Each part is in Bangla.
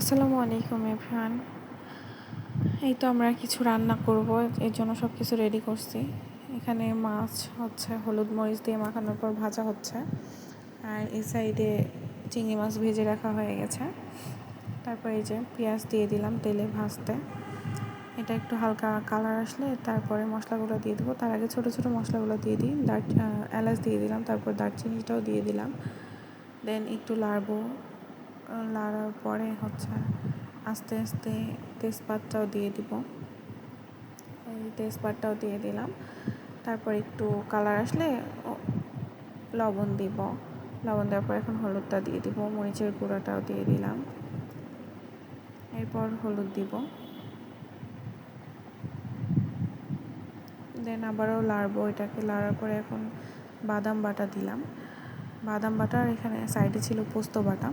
আসসালামু আলাইকুম এভরান এই তো আমরা কিছু রান্না করব, এর জন্য সব কিছু রেডি করছি। এখানে মাছ হচ্ছে, হলুদ মরিচ দিয়ে মাখানোর পর ভাজা হচ্ছে। আর এই সাইডে চিংড়ি মাছ ভেজে রাখা হয়ে গেছে। তারপর এই যে পেঁয়াজ দিয়ে দিলাম তেলে ভাজতে। এটা একটু হালকা কালার আসলে তারপরে মশলাগুলো দিয়ে দেবো। তার আগে ছোটো ছোটো মশলাগুলো দিয়ে দিই। দার এলাচ দিয়ে দিলাম, তারপর দারচিনিটাও দিয়ে দিলাম। দেন একটু লাড়বো। লাড়ার পরে হচ্ছে আস্তে আস্তে তেজপাতটাও দিয়ে দিব। এই তেজপাতটাও দিয়ে দিলাম। তারপর একটু কালার আসলে লবণ দিব। লবণ দেওয়ার পর এখন হলুদটা দিয়ে দিব। মরিচের গুঁড়াটাও দিয়ে দিলাম। এরপর হলুদ দিব। দেন আবারও লাড়বো এটাকে। লাড়ার পরে এখন বাদাম বাটা দিলাম। বাদাম বাটার এখানে সাইডে ছিল পোস্ত বাটা।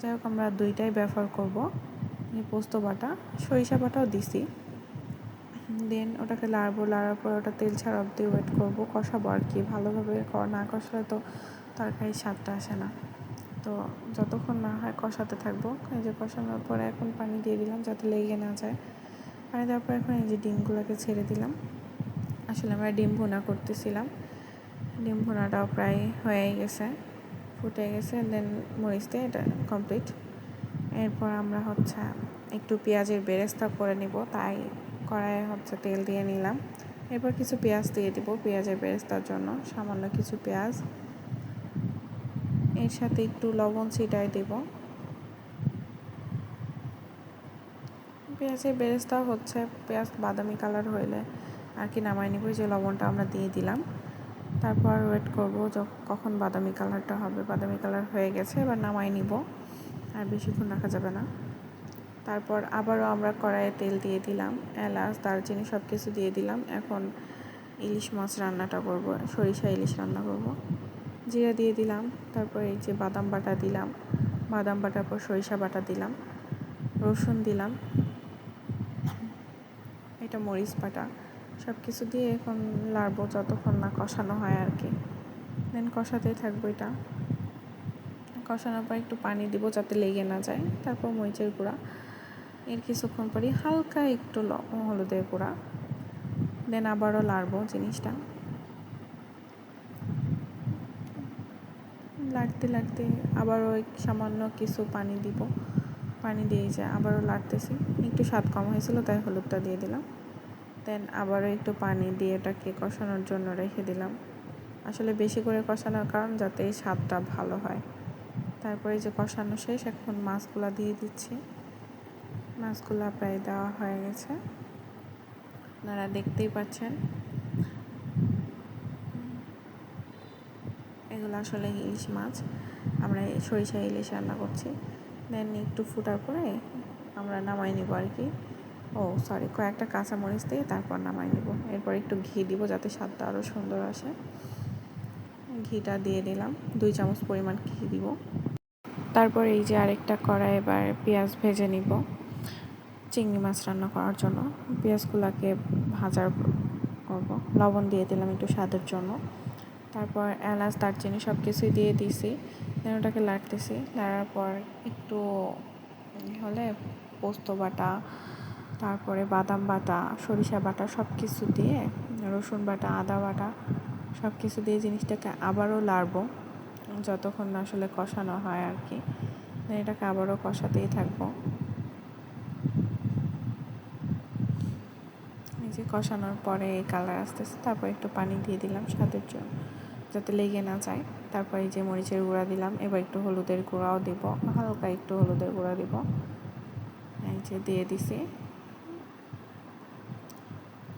যাই হোক, আমরা দুইটাই ব্যবহার করব। পোস্ত বাটা, সরিষা বাটাও দিছি। দেন ওটাকে লাড়বো, লাড়ার পর ওটা তেল ছাড়া অব্দি ওয়েট করব, কষাবো আর কি। ভালোভাবে না কষালে তো তরকারির স্বাদটা আসে না। তো যতক্ষণ না হয় কষাতে থাকব। এই যে কষানোর পরে এখন পানি দিয়ে দিলাম যাতে লেগে না যায়। পানি দেওয়ার পর এখন এই যে ডিমগুলোকে ছেড়ে দিলাম। আসলে আমরা ডিম ভুনা করতেছিলাম। ডিম ভুনাটাও প্রায় হয়ে গেছে। ফুটে গেছে দেন মরিচ দিয়ে এটা কমপ্লিট এরপর আমরা হচ্ছে একটু পেঁয়াজের বেরেস্তা করে নিব, তাই কড়াইয়ে হচ্ছে তেল দিয়ে নিলাম। এরপর কিছু পেঁয়াজ দিয়ে দিব পেঁয়াজের বেরেস্তার জন্য, সামান্য কিছু পেঁয়াজ। এর সাথে একটু লবণ ছিটাই দেব। পেঁয়াজের বেরেস্তা হচ্ছে, পেঁয়াজ বাদামি কালার হইলে আর কি নামাই নিব যে লবণটা আমরা দিয়ে দিলাম। তারপর ওয়েট করব কখন বাদামি কালারটা হবে। বাদামি কালার হয়ে গেছে, এবার নামাই নিব। আর বেশিক্ষণ রাখা যাবে না। তারপর আবারও আমরা কড়াইয়ে তেল দিয়ে দিলাম, এলাচ, দারচিনি সব কিছু দিয়ে দিলাম। এখন ইলিশ মাছ রান্নাটা করব, সরিষা ইলিশ রান্না করব। জিরা দিয়ে দিলাম, তারপর এই যে বাদাম বাটা দিলাম। বাদাম বাটার পর সরিষা বাটা দিলাম। রসুন দিলাম। এটা মরিচ বাটা। সব কিছু দিয়ে এখন লাড়বো যতক্ষণ না কষানো হয় আর কি। দেন কষাতেই থাকব এটা। কষানোর পর একটু পানি দিব যাতে লেগে না যায়। তারপর মরিচের গুঁড়া। এর কিছুক্ষণ পরই হালকা একটু হলুদের গুঁড়া। দেন আবারও লাড়বো জিনিসটা। লাগতে লাগতে আবারও সামান্য কিছু পানি দিব। পানি দিয়ে যায় আবারও লাড়তেছি। একটু স্বাদ কম হয়েছিল, তাই হলুদটা দিয়ে দিলাম। দেন আবারও একটু পানি দিয়ে এটাকে কষানোর জন্য রেখে দিলাম। আসলে বেশি করে কষানোর কারণ যাতে এই স্বাদটা ভালো হয়। তারপরে যে কষানো শেষ, এখন মাছগুলা দিয়ে দিচ্ছি। মাছগুলা প্রায় দেওয়া হয়ে গেছে। আপনারা দেখতেই পাচ্ছেন। এগুলো আসলে ইলিশ মাছ। আমরা সরিষা ইলিশ রান্না করছি। দেন একটু ফুটার পরে আমরা নামাই নিব আর কি। ও সরি কয়েকটা কাঁচামরিচ দিয়ে তারপর নামাই নেব। এরপর একটু ঘি দিব যাতে স্বাদটা আরও সুন্দর আসে। ঘিটা দিয়ে দিলাম, দুই চামচ পরিমাণ ঘি দিব। তারপর এই যে আরেকটা কড়াই এবার পেঁয়াজ ভেজে নিব, চিংড়ি মাছ রান্না করার জন্য। পেঁয়াজগুলোকে ভাজার করব, লবণ দিয়ে দিলাম একটু স্বাদের জন্য। তারপর এলাচ, দারচিনি সব কিছুই দিয়ে দিছি দেন ওটাকে লাড়তেছি। লাড়ার পর একটু হলে পোস্ত বাটা তারপরে বাদাম বাটা, সরিষা বাটা সব কিছু দিয়ে, রসুন বাটা, আদা বাটা সব কিছু দিয়ে জিনিসটাকে আবারও লাড়বো। যতক্ষণ না আসলে কষানো হয় আর কি এটাকে আবারও কষাতেই থাকব। এই যে কষানোর পরে এই কালার আসতেছে, তারপর একটু পানি দিয়ে দিলাম স্বাদের জন্য, যাতে লেগে না যায়। তারপর এই যে মরিচের গুঁড়া দিলাম, এবার একটু হলুদের গুঁড়াও দিব, হালকা একটু হলুদের গুঁড়া দিব। এই যে দিয়ে দিছি।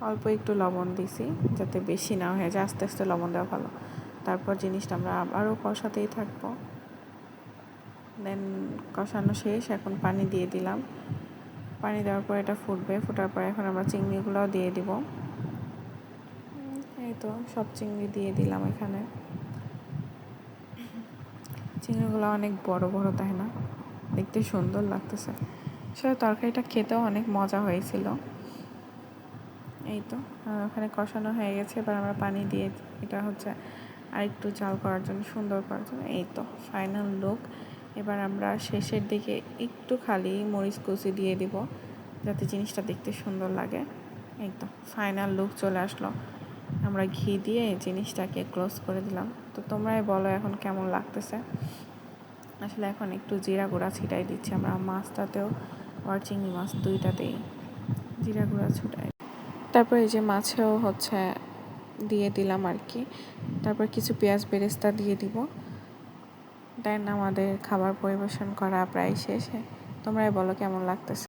অল্প একটু লবণ দিছি, যাতে বেশি না হয়ে যায়। আস্তে আস্তে লবণ দেওয়া ভালো। তারপর জিনিসটা আমরা আবারও কষাতেই থাকব। দেন কষানো শেষ, এখন পানি দিয়ে দিলাম। পানি দেওয়ার পর এটা ফুটবে। ফোটার পর এখন আমরা চিংড়িগুলোও দিয়ে দিব। এই তো সব চিংড়ি দিয়ে দিলাম এখানে। চিংড়িগুলো অনেক বড় বড়, তাই না? দেখতে সুন্দর লাগতেছে। আসলে তরকারিটা খেতেও অনেক মজা হয়েছিল। এই তো ওখানে কষানো হয়ে গেছে। এবার আমরা পানি দিয়ে এটা হচ্ছে আর একটু চাল করার জন্য, সুন্দর করার জন্য। এই তো ফাইনাল লুক এবার আমরা শেষের দিকে একটু খালি মরিচ কুচি দিয়ে দিব, যাতে জিনিসটা দেখতে সুন্দর লাগে। এই তো ফাইনাল লুক চলে আসলো। আমরা ঘি দিয়ে জিনিসটাকে ক্লোজ করে দিলাম। তো তোমরাই বলো এখন কেমন লাগতেছে। আসলে এখন একটু জিরা গুঁড়া ছিটাই দিচ্ছি আমরা, মাছটাতেও আর চিংড়ি মাছ দুইটাতেই। জিরা গুঁড়া ছুটাই তারপর এই যে মাছেও হচ্ছে দিয়ে দিলাম আর কি। তারপর কিছু পেঁয়াজ বেরেস্তা দিয়ে দিব। দেন আমাদের খাবার পরিবেশন করা প্রায় শেষে। তোমরাই বলো কেমন লাগতেছে?